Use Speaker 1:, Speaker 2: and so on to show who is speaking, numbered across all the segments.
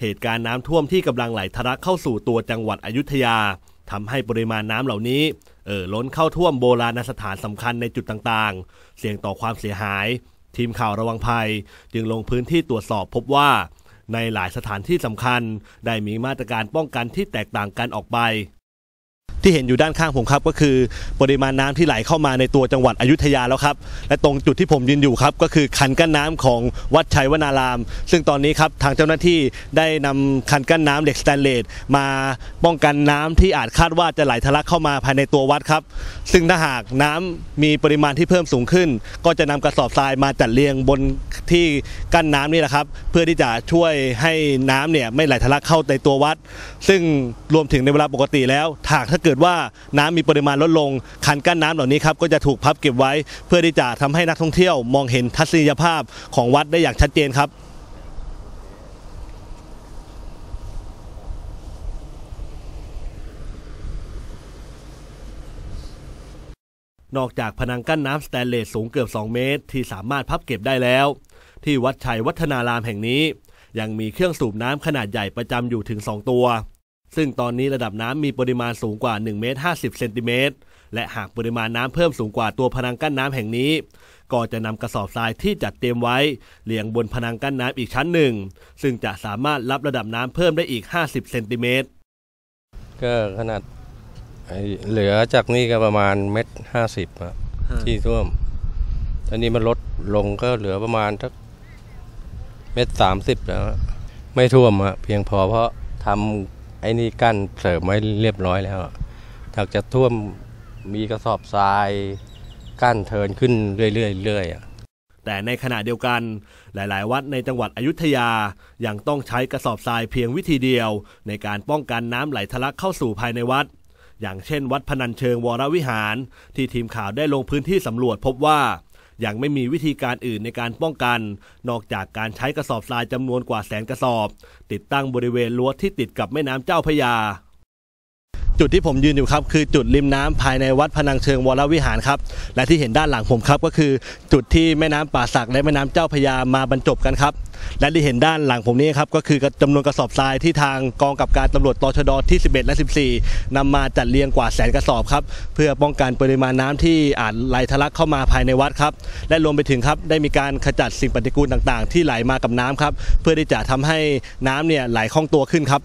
Speaker 1: เหตุการณ์น้ำท่วมที่กำลังไหลทะลักเข้าสู่ตัวจังหวัดอยุธยาทำให้ปริมาณน้ำเหล่านี้เอ่อล้นเข้าท่วมโบราณสถานสำคัญในจุดต่างๆ เสี่ยงต่อความเสียหาย ทีมข่าวระวังภัย จึงลงพื้นที่ตรวจสอบพบว่า ในหลายสถานที่สำคัญ ได้มีมาตรการป้องกันที่แตกต่างกันออกไป ที่เห็นอยู่ด้านข้างผมครับก็คือปริมาณน้ำที่ไหลเข้ามาในตัวจังหวัดอยุธยาแล้วครับ และตรงจุดที่ผมยืนอยู่ครับ ก็คือคันกั้นน้ำของวัดชัยวนาราม ซึ่งตอนนี้ครับทางเจ้าหน้าที่ได้นำคันกั้นน้ำเหล็กสแตนเลสมาป้องกันน้ำที่อาจคาดว่าจะไหลทะลักเข้ามาภายในตัววัดครับ ซึ่งถ้าหากน้ำมีปริมาณที่เพิ่มสูงขึ้น ก็จะนำกระสอบทรายมาจัดเรียงบนที่กั้นน้ำนี่แหละครับ เพื่อที่จะช่วยให้น้ำเนี่ยไม่ไหลทะลักเข้าในตัววัด ซึ่งรวมถึงในเวลาปกติแล้วหากถ้าเกิดเกิดว่าน้ำมีปริมาณลดลง คันกั้นน้ำเหล่านี้ครับก็จะถูกพับเก็บไว้ เพื่อที่จะทำให้นักท่องเที่ยวมองเห็นทัศนียภาพของวัดได้อย่างชัดเจนครับนอกจากพนังกั้นน้ำสแตนเลสสูงเกือบ 2 เมตร ที่สามารถพับเก็บได้แล้ว ที่วัดชัยวัฒนารามแห่งนี้ ยังมีเครื่องสูบน้ำขนาดใหญ่ประจำอยู่ถึง 2 ตัว ซึ่งตอนนี้ระดับน้ำมีปริมาณสูงกว่า1เมตร50เซนติเมตรและหากปริมาณน้ำเพิ่มสูงกว่าตัวพนังกั้นน้ำแห่งนี้ ก็จะนำกระสอบทรายที่จัดเตรียมไว้เรียงบนพนังกั้นน้ำอีกชั้นหนึ่ง ซึ่งจะสามารถรับระดับน้ำเพิ่มได้อีก 50เซนติเมตร
Speaker 2: ก็ขนาดไอ้เหลือจากนี่ก็ประมาณเม็ดห้าสิบอะที่ท่วมตอนนี้มันลดลงก็เหลือประมาณสักเม็ดสามสิบแล้วอะไม่ท่วมอะเพียงพอเพราะทำ ไอ้นี่กั้นเสริมไว้เรียบร้อยแล้วถ้าจะท่วมมีกระสอบทรายกั้นเทินขึ้นเรื่อยๆเรื่อยๆ
Speaker 1: แต่ในขณะเดียวกันหลาย ๆ วัดในจังหวัดอยุธยายังต้องใช้กระสอบทรายเพียงวิธีเดียว ในการป้องกันน้ำไหลทะลักเข้าสู่ภายในวัด อย่างเช่น วัดพนัญเชิงวรวิหาร ที่ทีมข่าวได้ลงพื้นที่สำรวจพบว่า ยังไม่มีวิธีการอื่นในการป้องกัน นอกจากการใช้กระสอบทรายจำนวนกว่าแสนกระสอบ ติดตั้งบริเวณรั้วที่ติดกับแม่น้ำเจ้าพระยา จุดที่ผมยืนอยู่ครับคือจุดริมน้ำภายในวัดพนังเชิงวรวิหารครับและที่เห็นด้านหลังผมครับก็คือจุดที่แม่น้ำป่าสักและแม่น้ำเจ้าพยามาบรรจบกันครับและที่เห็นด้านหลังผมนี้ครับก็คือจำนวนกระสอบทรายที่ทางกองกับการตำรวจตชดที่ 11 และ 14นำมาจัดเรียงกว่าแสนกระสอบครับเพื่อป้องกันปริมาณน้ำที่อาจไหลทะลักเข้ามาภายในวัดครับและรวมไปถึงครับได้มีการขจัดสิ่งปฏิกูลต่างๆ ที่ไหลมากับน้ำครับเพื่อที่จะทำให้น้ำเนี่ยไหลคล่องตัวขึ้นครับ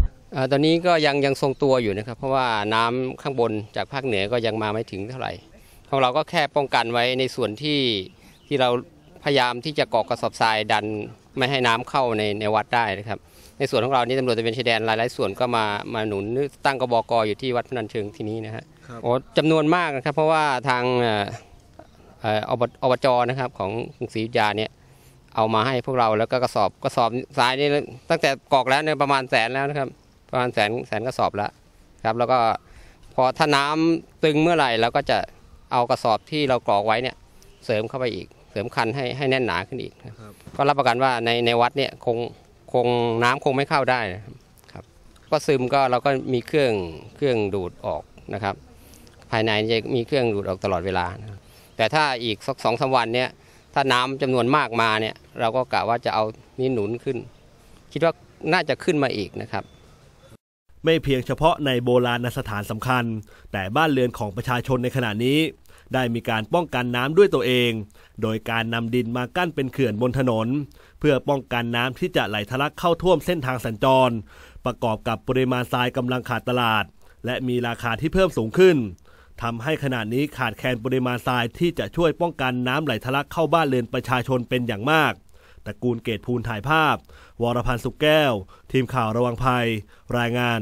Speaker 3: อ่า ตอนนี้ก็ยังยังทรงตัวอยู่นะครับ เพราะว่าน้ำข้างบนจากภาคเหนือก็ยังมาไม่ถึงเท่าไหร่ของเราก็แค่ป้องกันไว้ในส่วนที่ที่เราพยายามที่จะเกาะกระสอบทรายดันไม่ให้น้ำเข้าในในวัดได้นะครับ ในส่วนของเรานี่ตำรวจตระเวนชายแดนหลาย ๆ ส่วนก็มามาหนุนหรือตั้งกบกอยู่ที่วัดพนัญเชิงที่นี้นะฮะ
Speaker 1: ครับ
Speaker 3: โอ้จำนวนมากนะครับ เพราะว่าทางเอ่อเอ่ออบอบจนะครับของกรุงศรีอยุธยาเนี่ยเอามาให้พวกเราแล้วก็กระสอบกระสอบทรายนี่ตั้งแต่กรอกแล้วเนี่ยประมาณแสนแล้วนะครับ ประมาณแสนแสนกระสอบแล้วครับ แล้วก็พอถ้าน้ำตึงเมื่อไหร่เราก็จะเอากระสอบที่เรากรอกไว้เนี่ยเสริมเข้าไปอีก เสริมคันให้ให้แน่นหนาขึ้นอีกนะครับก็รับประกันว่าในในวัดเนี่ยคงคงน้ำคงไม่เข้าได้นะครับครับ ก็ซึมก็เราก็มีเครื่องเครื่องดูดออกนะครับ ภายในจะมีเครื่องดูดออกตลอดเวลานะครับแต่ถ้าอีกสักสองสามวันเนี่ยถ้าน้ำจำนวนมากมาเนี่ยเราก็กะว่าจะเอานี่หนุนขึ้น คิดว่าน่าจะขึ้นมาอีกนะครับ
Speaker 1: ไม่เพียงเฉพาะในโบราณสถานสำคัญ แต่บ้านเรือนของประชาชนในขณะนี้ ได้มีการป้องกันน้ำด้วยตัวเอง โดยการนำดินมากั้นเป็นเขื่อนบนถนน เพื่อป้องกันน้ำที่จะไหลทะลักเข้าท่วมเส้นทางสัญจร ประกอบกับปริมาณทรายกำลังขาดตลาด และมีราคาที่เพิ่มสูงขึ้นทำให้ขณะนี้ขาดแคลนปริมาณทรายที่จะช่วยป้องกันน้ำไหลทะลักเข้าบ้านเรือนประชาชนเป็นอย่างมาก ตระกูลเกตภูลถ่ายภาพ วรพันธ์สุกแก้ว ทีมข่าวระวังภัย รายงาน